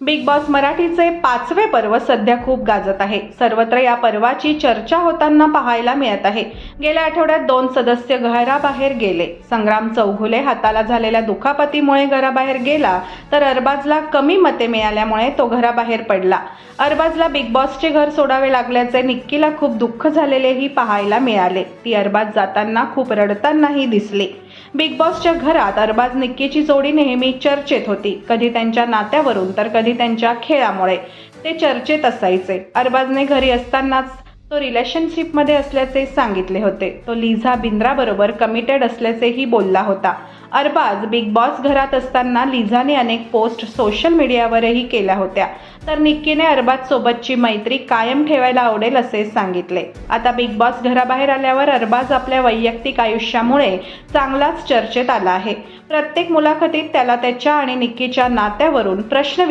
Big boss मराठीचे पाचवे पर्व सध्या खूप गाजत आहे. सर्वत्र या पर्वाची चर्चा होताना पाहायला मिळत आहे. गेल्या आठवड्यात दोन सदस्य घराबाहेर गेले. संग्राम चौघुले हाताला झालेल्या दुखापतीमुळे घराबाहेर गेला तर अरबाजला कमी मते मिळाल्यामुळे तो घराबाहेर पडला. अरबाजला बिग बॉसचे घर सोडावे लागल्याचे निक्कीला खूप दुःख झालेलेही पाहायला मिळाले. ती अरबाज जाताना खूप रडतानाही दिसली. बिग बॉसच्या घरात अरबाज निक्कीची जोडी नेहमी चर्चेत होती. कधी त्यांच्या नात्यावरून तर कधी त्यांच्या खेळामुळे. ते चर्चेत असायचे. अरबाजने घरी असतानाच तो रिलेशनशिपमध्ये असल्याचे सांगितले होते. तो लिझा बिंद्राबरोबर कमिटेड असल्याचेही बोलला होता. अरबाज बिग बॉस घरात असताना लिझाने अनेक पोस्ट सोशल मीडियावरही केल्या होत्या. तर निक्कीने अरबाज सोबतची मैत्री कायम ठेवायला आवडेल असे सांगितले. आता बिग बॉस घराबाहेर आल्यावर अरबाज आपल्या वैयक्तिक आयुष्यामुळे चांगलाच चर्चेत आला आहे. प्रत्येक मुलाखतीत त्याला त्याच्या आणि निक्कीच्या नात्यावरून प्रश्न